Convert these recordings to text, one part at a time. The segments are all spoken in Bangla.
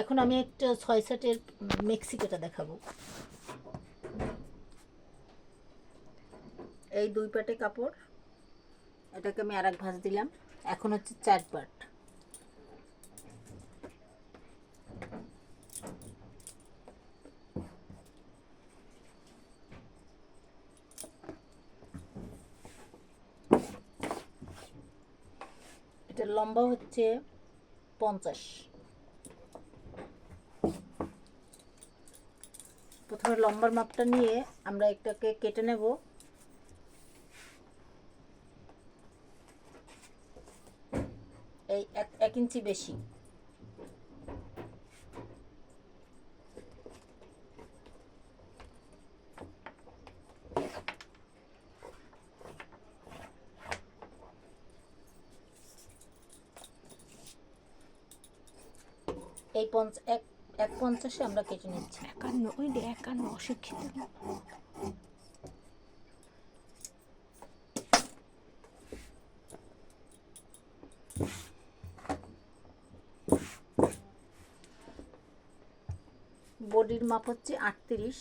এখন আমি একটা ছয় সেটের মেক্সিকোটা দেখাবো। এই দুই পাটে কাপড়, এটাকে আমি আর এক ভাঁজ দিলাম। এখন হচ্ছে চার পাট। এটা লম্বা হচ্ছে পঞ্চাশ। প্রথমে লম্বার মাপটা নিয়ে আমরা এটাকে কেটে নেব। এই এক ইঞ্চি বেশি। এই পঞ্চ, এক এক পঞ্চাশে আমরা কেটে নিচ্ছি। একান্ন ওই একান্ন অশিক্ষিত বডির মাপ হচ্ছে আটত্রিশ।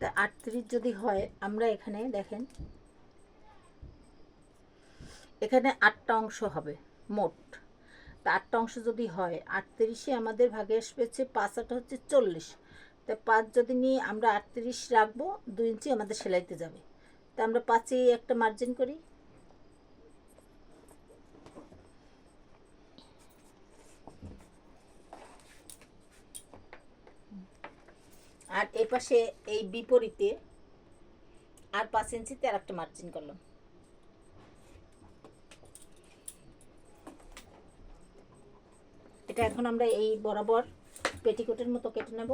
তা আটত্রিশ যদি হয় আমরা এখানে দেখেন এখানে আটটা অংশ হবে মোট। আটটা অংশ যদি হয়, আটত্রিশে আমাদের ভাগে আসবে পাঁচ, আটটা হচ্ছে চল্লিশ। তা পাঁচ যদি নিয়ে আমরা আটত্রিশ রাখব, দুই ইঞ্চি আমাদের সেলাইতে যাবে। তা আমরা পাঁচে একটা মার্জিন করি। আর এ পাশে এই বিপরীতে আর পাঁচ ইঞ্চিতে আর একটা মার্জিন করলাম। এটা এখন আমরা এই বরাবর পেটিকোটের মতো কেটে নেব।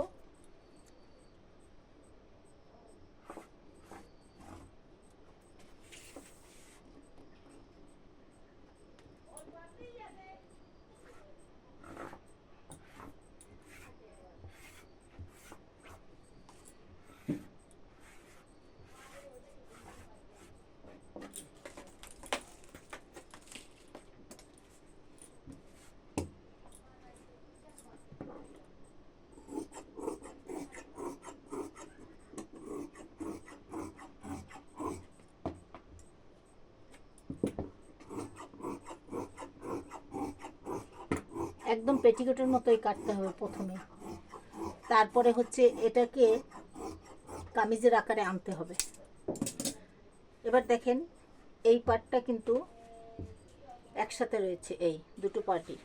একদম পেটিকোটের মতোই কাটতে হবে প্রথমে। তারপরে হচ্ছে এটাকে কামিজের আকারে আনতে হবে। এবার দেখেন, এই পার্টটা কিন্তু একসাথে রয়েছে, এই দুটো পার্টি।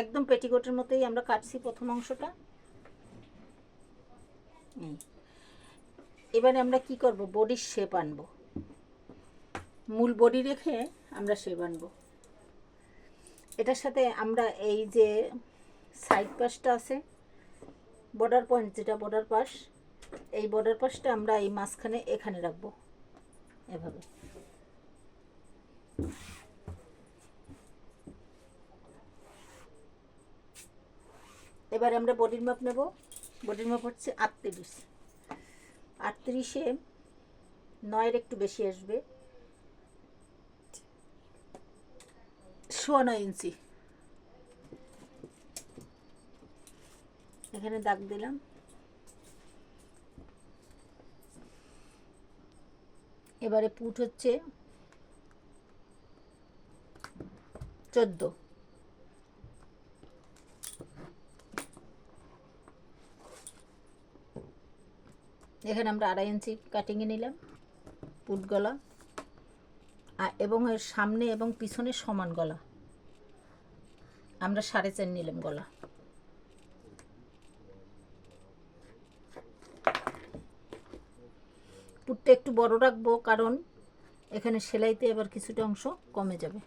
একদম পেটিকোটের মতোই আমরা কাটছি প্রথম অংশটা। এবারে আমরা কি করব? বডির শেপ আনব। মূল বডি রেখে আমরা শেপ আনব। এটার সাথে আমরা এই যে সাইড পাশটা আছে বর্ডার পয়েন্ট যেটা বর্ডার পাশ এই বর্ডার পাশটা আমরা এই মাঝখানে এখানে রাখব, এভাবে। এবার আমরা বডির মাপ নেব বডির মাপ হচ্ছে আটত্রিশ। আটত্রিশে নয়ের একটু বেশি আসবে। সোয়া নয় ইঞ্চি। এখানে দাগ দিলাম। এবারে পুট হচ্ছে চোদ্দ। এখানে আমরা আড়াই ইঞ্চি কাটিংয়ে নিলাম, পুট গলা। এবং এর সামনে এবং পিছনে সমান গলা। আমরা সাড়ে চার নিলাম গলা। পুটটা একটু বড় রাখব, কারণ এখানে সেলাইতে আবার কিছুটা অংশ কমে যাবে।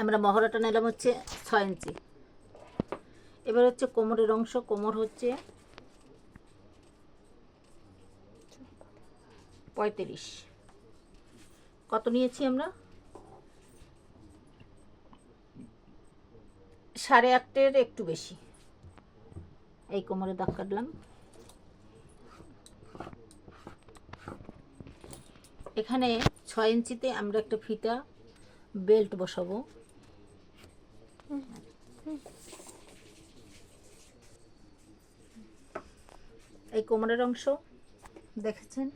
আমরা মহড়াটা নিলাম হচ্ছে ছয় ইঞ্চি। এবার হচ্ছে কোমরের অংশ, কোমর হচ্ছে পঁয়ত্রিশ। কত নিয়েছি আমরা? সাড়ে আটের একটু বেশি। এই কোমরে দাগ কাটলাম। এখানে ছয় ইঞ্চিতে আমরা একটা ফিতা বেল্ট বসাবো। এই কোমরের অংশ, দেখেছেন?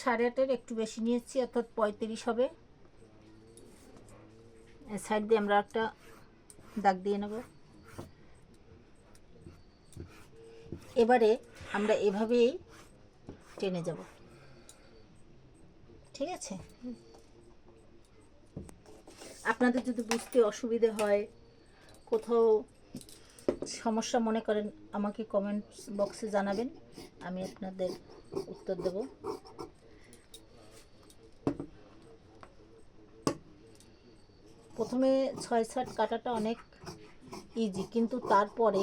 সাড়ে আটের একটু বেশি নিয়েছি, অর্থাৎ পঁয়ত্রিশ হবে। সাইড দিয়ে আমরা একটা দাগ দিয়ে নেব। এবারে আমরা এভাবেই টেনে যাব। ঠিক আছে? আপনাদের যদি বুঝতে অসুবিধে হয়, কোথাও সমস্যা মনে করেন, আমাকে কমেন্ট বক্সে জানাবেন। আমি আপনাদের উত্তর দেব। প্রথমে ছয় সাত কাটাটা অনেক ইজি কিন্তু তারপরে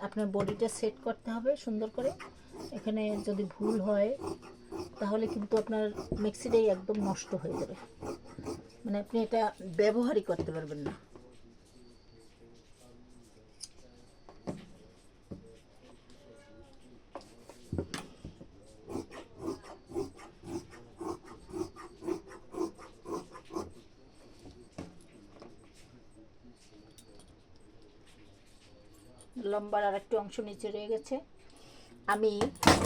আপনার বডিটা সেট করতে হবে সুন্দর করে। এখানে যদি ভুল হয়, তাহলে কিন্তু আপনার মিক্সিটাই একদম নষ্ট হয়ে যাবে। মানে আপনি এটা ব্যবহারই করতে পারবেন না। লম্বার আর একটু অংশ নিচে রয়ে গেছে। আমি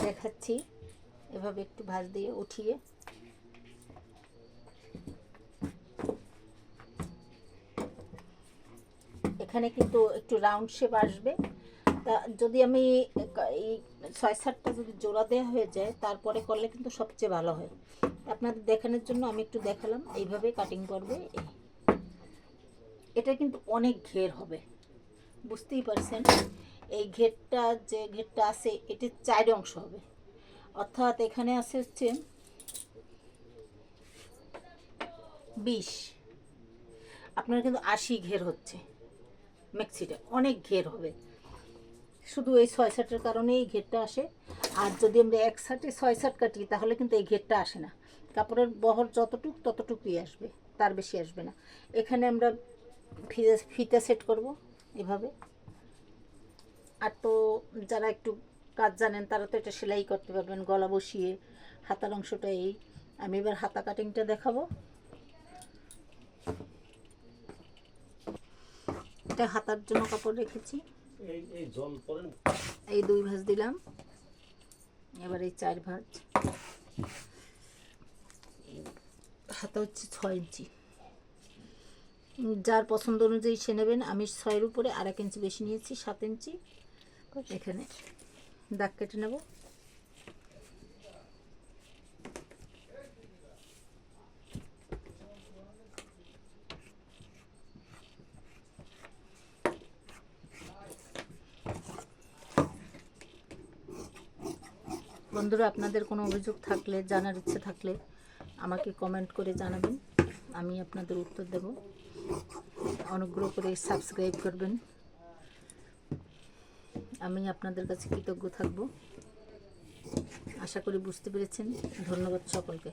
দেখাচ্ছি, এভাবে একটু ভাঁজ দিয়ে উঠিয়ে। এখানে কিন্তু একটু রাউন্ড শেপ আসবে। তা যদি আমি এই ছয় সাতটা যদি জোড়া দেওয়া হয়ে যায়, তারপরে করলে কিন্তু সবচেয়ে ভালো হয়। আপনাদের দেখানোর জন্য আমি একটু দেখালাম, এইভাবে কাটিং করবে। এটা কিন্তু অনেক ঘের হবে। বুঝতেই পারছেন, এই ঘেরটা যে ঘেরটা আছে, এটির চার অংশ হবে। অর্থাৎ এখানে আছে হচ্ছে বিশ। আপনার কিন্তু আশি ঘের হচ্ছে মেক্সিটা অনেক ঘের হবে। শুধু এই ছয় সাটের কারণে এই ঘেরটা আসে। আর যদি আমরা এক সাটে ছয় সাট কাটি, তাহলে কিন্তু এই ঘেরটা আসে না। কাপড়ের বহর যতটুক, ততটুকুই আসবে, তার বেশি আসবে না। এখানে আমরা ফিতে, ফিতা সেট করব। এভাবে। আর তো যারা একটু কাজ জানেন তারা তো এটা সেলাই করতে পারবেন গলা বসিয়ে। হাতার অংশটা এই। আমি এবার হাতা কাটিংটা দেখাবো। এটা হাতার জন্য কাপড় রেখেছি। এই এই জল এই দুই ভাঁজ দিলাম। এবার এই চার ভাঁজ। হাতা হচ্ছে ছয় ইঞ্চি। যার পছন্দ অনুযায়ী সে নেবেন। আমি ছয়ের উপরে আর এক ইঞ্চি বেশি নিয়েছি, সাত ইঞ্চি। এখানে দাগ কেটে নেব। বন্ধুরা, আপনাদের কোনো অভিযোগ থাকলে, জানার ইচ্ছে থাকলে আমাকে কমেন্ট করে জানাবেন। আমি আপনাদের উত্তর দেব। অনুগ্রহ করে সাবস্ক্রাইব করবেন। আমি আপনাদের কাছে কৃতজ্ঞ থাকব। আশা করি বুঝতে পেরেছেন। ধন্যবাদ সকলকে।